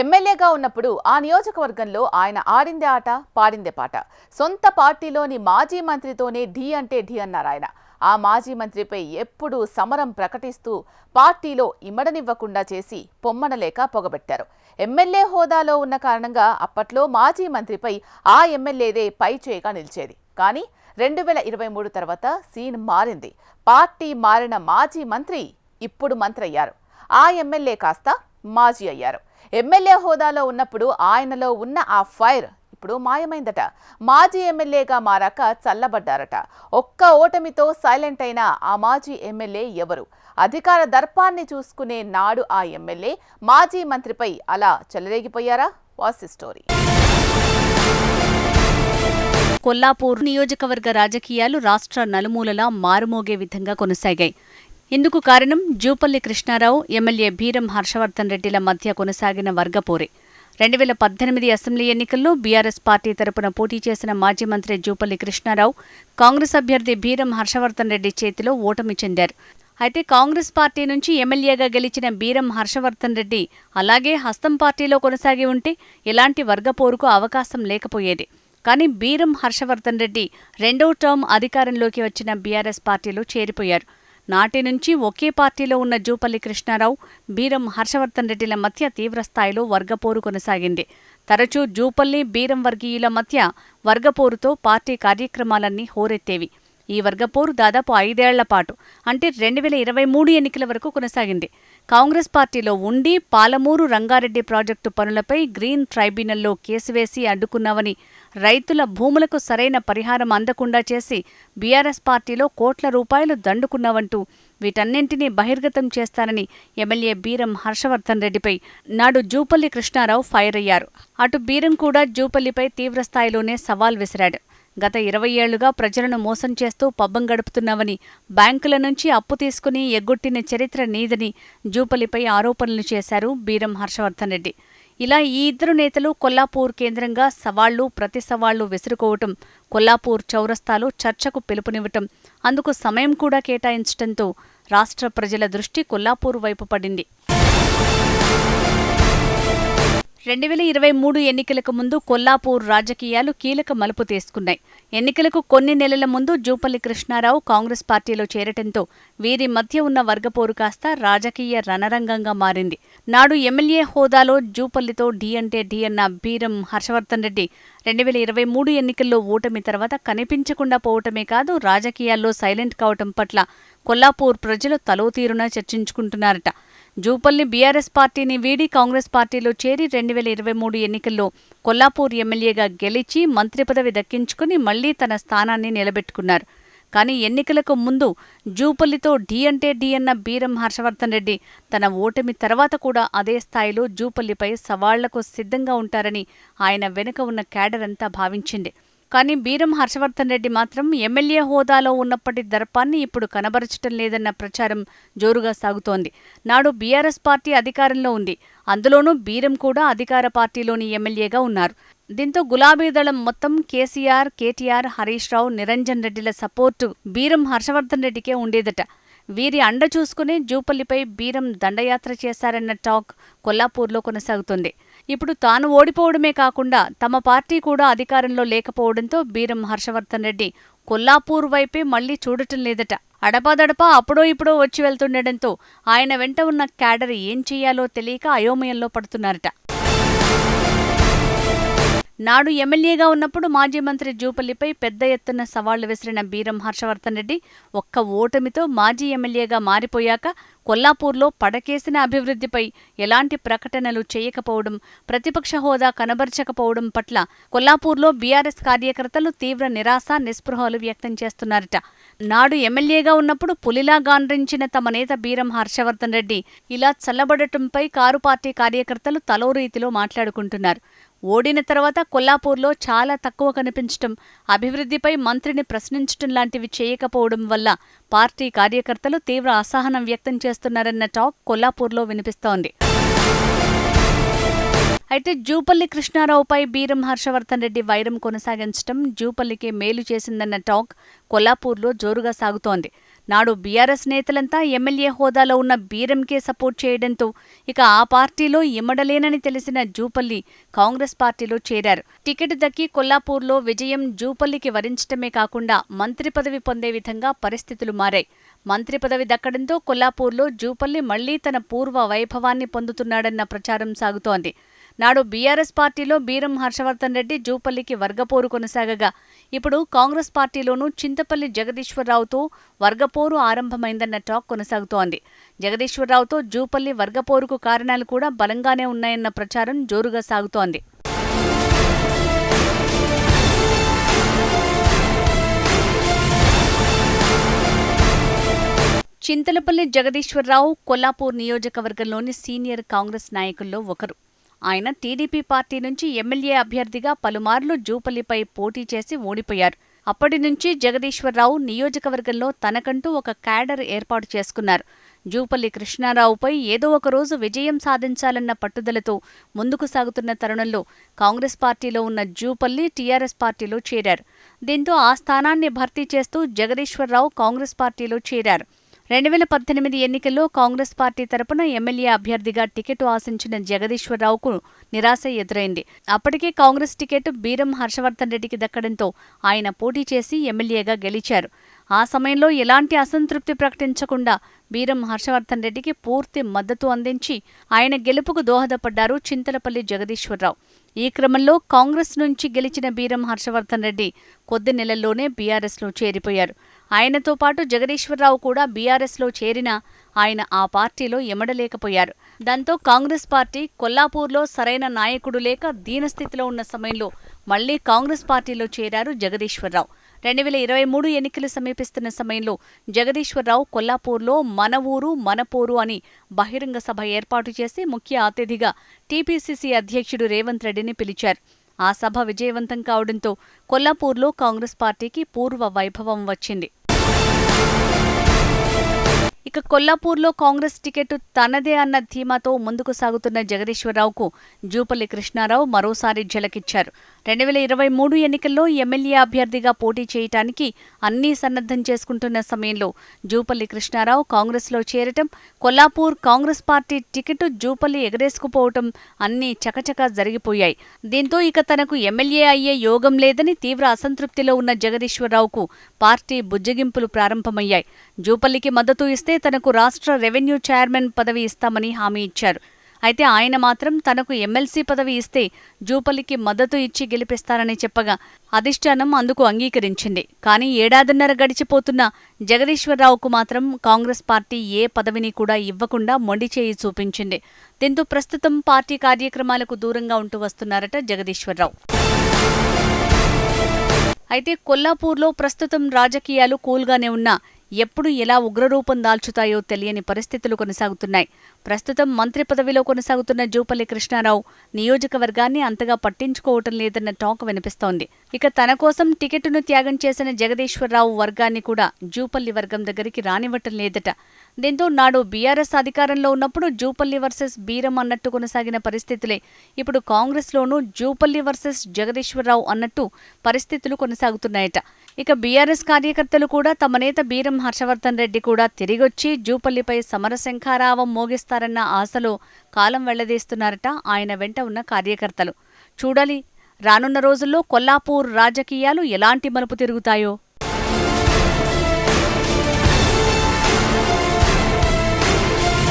ఎమ్మెల్యేగా ఉన్నప్పుడు ఆ నియోజకవర్గంలో ఆయన ఆడిందే ఆట పాడిందే పాట. సొంత పార్టీలోని మాజీ మంత్రితోనే ఢీ అంటే ఢీ అన్నారు ఆయన. ఆ మాజీ మంత్రిపై ఎప్పుడూ సమరం ప్రకటిస్తూ పార్టీలో ఇమ్మడనివ్వకుండా చేసి పొమ్మనలేక పొగబెట్టారు. ఎమ్మెల్యే హోదాలో ఉన్న కారణంగా అప్పట్లో మాజీ మంత్రిపై ఆ ఎమ్మెల్యేదే పై చేయగా నిలిచేది. కానీ రెండు వేల ఇరవై మూడు తర్వాత సీన్ మారింది. పార్టీ మారిన మాజీ మంత్రి ఇప్పుడు మంత్రి అయ్యారు ఆ ఎమ్మెల్యే కాస్త మాజీ అయ్యారు. ఎమ్మెల్యే హోదాలో ఉన్నప్పుడు ఆయనలో ఉన్న ఆ ఫైర్ ఇప్పుడు మాయమైందట. మాజీ ఎమ్మెల్యేగా మారాక చల్లబడ్డారట. ఒక్క ఓటమితో సైలెంట్ అయిన ఆ మాజీ ఎమ్మెల్యే ఎవరు? అధికార దర్పాన్ని చూసుకునే నాడు ఆ ఎమ్మెల్యే మాజీ మంత్రిపై అలా చెలరేగిపోయారా? వాసి స్టోరీ. కొల్లాపూర్ నియోజకవర్గ రాజకీయాలు రాష్ట్ర నలుమూలలా మారుమోగే విధంగా కొనసాగాయి. ఇందుకు కారణం జూపల్లి కృష్ణారావు ఎమ్మెల్యే బీరం హర్షవర్ధన్ రెడ్డిల మధ్య కొనసాగిన వర్గపోరే. రెండు వేల పద్దెనిమిది అసెంబ్లీ ఎన్నికల్లో బీఆర్ఎస్ పార్టీ తరపున పోటీ చేసిన మాజీ మంత్రి జూపల్లి కృష్ణారావు కాంగ్రెస్ అభ్యర్థి బీరం హర్షవర్ధన్ రెడ్డి చేతిలో ఓటమి చెందారు. అయితే కాంగ్రెస్ పార్టీ నుంచి ఎమ్మెల్యేగా గెలిచిన బీరం హర్షవర్ధన్ రెడ్డి అలాగే హస్తం పార్టీలో కొనసాగి ఉంటే ఎలాంటి వర్గపోరుకు అవకాశం లేకపోయేది. కానీ బీరం హర్షవర్ధన్ రెడ్డి రెండో టర్మ్ అధికారంలోకి వచ్చిన బీఆర్ఎస్ పార్టీలో చేరిపోయారు. నాటి నుంచి ఒకే పార్టీలో ఉన్న జూపల్లి కృష్ణారావు బీరం హర్షవర్ధన్ రెడ్డిల మధ్య తీవ్రస్థాయిలో వర్గపోరు కొనసాగింది. తరచూ జూపల్లి బీరం వర్గీయుల మధ్య వర్గపోరుతో పార్టీ కార్యక్రమాలన్నీ హోరెత్తేవి. ఈ వర్గపోరు దాదాపు ఐదేళ్ళ పాటు అంటే రెండు వేల ఇరవై మూడు ఎన్నికల వరకు కొనసాగింది. కాంగ్రెస్ పార్టీలో ఉండి పాలమూరు రంగారెడ్డి ప్రాజెక్టు పనులపై గ్రీన్ ట్రైబ్యునల్లో కేసు వేసి అడ్డుకున్నావని రైతుల భూములకు సరైన పరిహారం అందకుండా చేసి బీఆర్ఎస్ పార్టీలో కోట్ల రూపాయలు దండుకున్నావంటూ వీటన్నింటినీ బహిర్గతం చేస్తానని ఎమ్మెల్యే బీరం హర్షవర్ధన్ రెడ్డిపై నాడు జూపల్లి కృష్ణారావు ఫైర్ అయ్యారు. అటు బీరం కూడా జూపల్లిపై తీవ్రస్థాయిలోనే సవాల్ విసిరాడు. గత ఇరవై ఏళ్ళుగా ప్రజలను మోసం చేస్తూ పబ్బం గడుపుతున్నావని బ్యాంకుల నుంచి అప్పు తీసుకుని ఎగ్గొట్టిన చరిత్ర నీదని జూపలిపై ఆరోపణలు చేశారు బీరం హర్షవర్ధన్ రెడ్డి. ఇలా ఈ ఇద్దరు నేతలు కొల్లాపూర్ కేంద్రంగా సవాళ్ళు ప్రతి సవాళ్ళు విసురుకోవటం కొల్లాపూర్ చౌరస్తాలో చర్చకు పిలుపునివ్వటం అందుకు సమయం కూడా కేటాయించటంతో రాష్ట్ర ప్రజల దృష్టి కొల్లాపూర్ వైపు పడింది. రెండు వేల ఇరవై మూడు ఎన్నికలకు ముందు కొల్లాపూర్ రాజకీయాలు కీలక మలుపు తీసుకున్నాయి. ఎన్నికలకు కొన్ని నెలల ముందు జూపల్లి కృష్ణారావు కాంగ్రెస్ పార్టీలో చేరటంతో వీరి మధ్య ఉన్న వర్గపోరు కాస్త రాజకీయ రణరంగంగా మారింది. నాడు ఎమ్మెల్యే హోదాలో జూపల్లితో ఢీ అంటే ఢీ అన్న బీరం హర్షవర్ధన్ రెడ్డి రెండు వేల ఇరవై మూడు ఎన్నికల్లో ఓటమి తర్వాత కనిపించకుండా పోవటమే కాదు రాజకీయాల్లో సైలెంట్ కావటం పట్ల కొల్లాపూర్ ప్రజలు తలోతీరున చర్చించుకుంటున్నారట. జూపల్లి బీఆర్ఎస్ పార్టీని వీడి కాంగ్రెస్ పార్టీలో చేరి రెండు వేల ఇరవై మూడు ఎన్నికల్లో కొల్లాపూర్ ఎమ్మెల్యేగా గెలిచి మంత్రి పదవి దక్కించుకుని మళ్ళీ తన స్థానాన్ని నిలబెట్టుకున్నారు. కానీ ఎన్నికలకు ముందు జూపల్లితో ఢీ అంటే ఢీ అన్న బీరం హర్షవర్ధన్ రెడ్డి తన ఓటమి తర్వాత కూడా అదే స్థాయిలో జూపల్లిపై సవాళ్ళకు సిద్ధంగా ఉంటారని ఆయన వెనుక ఉన్న క్యాడర్ అంతా భావించింది. కానీ బీరం హర్షవర్ధన్ రెడ్డి మాత్రం ఎమ్మెల్యే హోదాలో ఉన్నప్పటి దర్పాన్ని ఇప్పుడు కనబరచటం లేదన్న ప్రచారం జోరుగా సాగుతోంది. నాడు బీఆర్ఎస్ పార్టీ అధికారంలో ఉంది. అందులోనూ బీరం కూడా అధికార పార్టీలోని ఎమ్మెల్యేగా ఉన్నారు. దీంతో గులాబీ దళం మొత్తం కేసీఆర్ కేటీఆర్ హరీష్ రావు నిరంజన్ రెడ్డిల సపోర్టు బీరం హర్షవర్ధన్ రెడ్డికే ఉండేదట. వీరి అండ చూసుకునే జూపల్లిపై బీరం దండయాత్ర చేశారన్న టాక్ కొల్లాపూర్లో కొనసాగుతుంది. ఇప్పుడు తాను ఓడిపోవడమే కాకుండా తమ పార్టీ కూడా అధికారంలో లేకపోవడంతో బీరం హర్షవర్ధన్ రెడ్డి కొల్లాపూర్ వైపే మళ్ళీ చూడటం లేదట. అడపాదడపా అప్పుడో ఇప్పుడో వచ్చి వెళ్తుండటంతో ఆయన వెంట ఉన్న క్యాడర్ ఏం చెయ్యాలో తెలియక అయోమయంలో పడుతున్నారట. నాడు ఎమ్మెల్యేగా ఉన్నప్పుడు మాజీ మంత్రి జూపల్లిపై పెద్ద ఎత్తున సవాళ్ళు విసిరిన బీరం హర్షవర్ధన్ రెడ్డి ఒక్క ఓటమితో మాజీ ఎమ్మెల్యేగా మారిపోయాక కొల్లాపూర్లో పడకేసిన అభివృద్ధిపై ఎలాంటి ప్రకటనలు చేయకపోవడం ప్రతిపక్ష హోదా కనబరచకపోవడం పట్ల కొల్లాపూర్లో బీఆర్ఎస్ కార్యకర్తలు తీవ్ర నిరాశ నిస్పృహలు వ్యక్తం చేస్తున్నారట. నాడు ఎమ్మెల్యేగా ఉన్నప్పుడు పులిలా గాండ్రించిన తమ నేత బీరం హర్షవర్ధన్ రెడ్డి ఇలా చల్లబడటంపై కారు పార్టీ కార్యకర్తలు తలో రీతిలో మాట్లాడుకుంటున్నారు. ఓడిన తర్వాత కొల్లాపూర్లో చాలా తక్కువ కనిపించటం అభివృద్ధిపై మంత్రిని ప్రశ్నించటం లాంటివి చేయకపోవడం వల్ల పార్టీ కార్యకర్తలు తీవ్ర అసహనం వ్యక్తం చేస్తున్నారన్న టాక్ కొల్లాపూర్లో వినిపిస్తోంది. అయితే జూపల్లి కృష్ణారావుపై బీరం హర్షవర్ధన్ రెడ్డి వైరం కొనసాగించడం జూపల్లికి మేలు చేసిందన్న టాక్ కొల్లాపూర్లో జోరుగా సాగుతోంది. నాడు బీఆర్ఎస్ నేతలంతా ఎమ్మెల్యే హోదాలో ఉన్న బీరంకే సపోర్ట్ చేయడంతో ఇక ఆ పార్టీలో ఇమ్మడలేనని తెలిసిన జూపల్లి కాంగ్రెస్ పార్టీలో చేరారు. టికెట్ దక్కి కొల్లాపూర్లో విజయం జూపల్లికి వరించటమే కాకుండా మంత్రి పదవి పొందే విధంగా పరిస్థితులు మారాయి. మంత్రి పదవి దక్కడంతో కొల్లాపూర్లో జూపల్లి మళ్ళీ తన పూర్వ వైభవాన్ని పొందుతున్నాడన్న ప్రచారం సాగుతోంది. నాడు బీఆర్ఎస్ పార్టీలో బీరం హర్షవర్ధన్ రెడ్డి జూపల్లికి వర్గపోరు కొనసాగగా. ఇప్పుడు కాంగ్రెస్ పార్టీలోనూ చింతపల్లి జగదీశ్వరరావుతో వర్గపోరు ఆరంభమైందన్న టాక్ కొనసాగుతోంది. జగదీశ్వరరావుతో జూపల్లి వర్గపోరుకు కారణాలు కూడా బలంగానే ఉన్నాయన్న ప్రచారం జోరుగా సాగుతోంది. చింతలపల్లి జగదీశ్వరరావు కొల్లాపూర్ నియోజకవర్గంలోని సీనియర్ కాంగ్రెస్ నాయకుల్లో ఒకరు. ఆయన టీడీపీ పార్టీ నుంచి ఎమ్మెల్యే అభ్యర్థిగా పలుమార్లు జూపల్లిపై పోటీ చేసి ఓడిపోయారు. అప్పటి నుంచి జగదీశ్వరరావు నియోజకవర్గంలో తనకంటూ ఒక క్యాడర్ ఏర్పాటు చేసుకున్నారు. జూపల్లి కృష్ణారావుపై ఏదో ఒక రోజు విజయం సాధించాలన్న పట్టుదలతో ముందుకు సాగుతున్న తరుణంలో కాంగ్రెస్ పార్టీలో ఉన్న జూపల్లి టీఆర్ఎస్ పార్టీలో చేరారు. దీంతో ఆ స్థానాన్ని భర్తీ చేస్తూ జగదీశ్వరరావు కాంగ్రెస్ పార్టీలో చేరారు. రెండు వేల పద్దెనిమిది ఎన్నికల్లో కాంగ్రెస్ పార్టీ తరపున ఎమ్మెల్యే అభ్యర్థిగా టికెట్ ఆశించిన జగదీశ్వరరావుకు నిరాశ ఎదురైంది. అప్పటికే కాంగ్రెస్ టికెట్ బీరం హర్షవర్ధన్ రెడ్డికి దక్కడంతో ఆయన పోటీ చేసి ఎమ్మెల్యేగా గెలిచారు. ఆ సమయంలో ఎలాంటి అసంతృప్తి ప్రకటించకుండా బీరం హర్షవర్ధన్ రెడ్డికి పూర్తి మద్దతు అందించి ఆయన గెలుపుకు దోహదపడ్డారు చింతలపల్లి జగదీశ్వరరావు. ఈ క్రమంలో కాంగ్రెస్ నుంచి గెలిచిన బీరం హర్షవర్ధన్ రెడ్డి కొద్ది నెలల్లోనే బీఆర్ఎస్లో చేరిపోయారు. ఆయనతో పాటు జగదీశ్వరరావు కూడా బీఆర్ఎస్లో చేరినా ఆయన ఆ పార్టీలో ఎమడలేకపోయారు దాంతో కాంగ్రెస్ పార్టీ కొల్లాపూర్లో సరైన నాయకుడు లేక దీనస్థితిలో ఉన్న సమయంలో మళ్ళీ కాంగ్రెస్ పార్టీలో చేరారు జగదీశ్వరరావు. రెండు వేల ఇరవై మూడు ఎన్నికలు సమీపిస్తున్న సమయంలో జగదీశ్వరరావు కొల్లాపూర్లో మన ఊరు మనపూరు అని బహిరంగ సభ ఏర్పాటు చేసి ముఖ్య అతిథిగా టీపీసీసీ అధ్యక్షుడు రేవంత్ రెడ్డిని పిలిచారు. ఆ సభ విజయవంతం కావడంతో కొల్లాపూర్లో కాంగ్రెస్ పార్టీకి పూర్వ వైభవం వచ్చింది. ఇక కొల్లాపూర్లో కాంగ్రెస్ టికెట్ తనదే అన్న ధీమాతో ముందుకు సాగుతున్న జగదీశ్వరరావుకు జూపల్లి కృష్ణారావు మరోసారి ఝలకిచ్చారు. రెండు వేల ఇరవై మూడు ఎన్నికల్లో ఎమ్మెల్యే అభ్యర్థిగా పోటీ చేయటానికి అన్నీ సన్నద్ధం చేసుకుంటున్న సమయంలో జూపల్లి కృష్ణారావు కాంగ్రెస్లో చేరటం కొల్లాపూర్ కాంగ్రెస్ పార్టీ టికెట్ జూపల్లి ఎగరేసుకుపోవటం అన్నీ చకచకా జరిగిపోయాయి. దీంతో ఇక తనకు ఎమ్మెల్యే అయ్యే యోగం లేదని తీవ్ర అసంతృప్తిలో ఉన్న జగదీశ్వరరావుకు పార్టీ బుజ్జగింపులు ప్రారంభమయ్యాయి. జూపల్లికి మద్దతు ఇస్తే తనకు రాష్ట్ర రెవెన్యూ చైర్మన్ పదవి ఇస్తామని హామీ ఇచ్చారు. అయితే ఆయన మాత్రం తనకు ఎమ్మెల్సీ పదవి ఇస్తే జూపల్లికి మద్దతు ఇచ్చి గెలిపిస్తారని చెప్పగా అధిష్టానం అందుకు అంగీకరించింది. కానీ ఏడాదిన్నర గడిచిపోతున్న జగదీశ్వరరావుకు మాత్రం కాంగ్రెస్ పార్టీ ఏ పదవిని కూడా ఇవ్వకుండా మొండి చేయి చూపించింది. దీంతో ప్రస్తుతం పార్టీ కార్యక్రమాలకు దూరంగా ఉంటూ వస్తున్నారట జగదీశ్వరరావు. అయితే కొల్లాపూర్లో ప్రస్తుతం రాజకీయాలు కూల్గానే ఉన్నా ఎప్పుడు ఎలా ఉగ్రరూపం దాల్చుతాయో తెలియని పరిస్థితులు కొనసాగుతున్నాయి. ప్రస్తుతం మంత్రి పదవిలో కొనసాగుతున్న జూపల్లి కృష్ణారావు నియోజకవర్గాన్ని అంతగా పట్టించుకోవటం లేదన్న టాక్ వినిపిస్తోంది. ఇక తన కోసం టికెట్టును త్యాగం చేసిన జగదీశ్వరరావు వర్గాన్ని కూడా జూపల్లి వర్గం దగ్గరికి రానివ్వటం లేదట. దీంతో నాడు బీఆర్ఎస్ అధికారంలో ఉన్నప్పుడు జూపల్లి వర్సెస్ బీరం అన్నట్టు కొనసాగిన పరిస్థితులే. ఇప్పుడు కాంగ్రెస్లోనూ జూపల్లి వర్సెస్ జగదీశ్వరరావు అన్నట్టు పరిస్థితులు కొనసాగుతున్నాయట. ఇక బీఆర్ఎస్ కార్యకర్తలు కూడా తమ నేత బీరం హర్షవర్ధన్ రెడ్డి కూడా తిరిగొచ్చి జూపల్లిపై సమరశంఖారావం మోగిస్తారన్న ఆశలో కాలం వెళ్ళదీస్తున్నారట ఆయన వెంట ఉన్న కార్యకర్తలు. చూడాలి రానున్న రోజుల్లో కొల్లాపూర్ రాజకీయాలు ఎలాంటి మలుపు తిరుగుతాయో.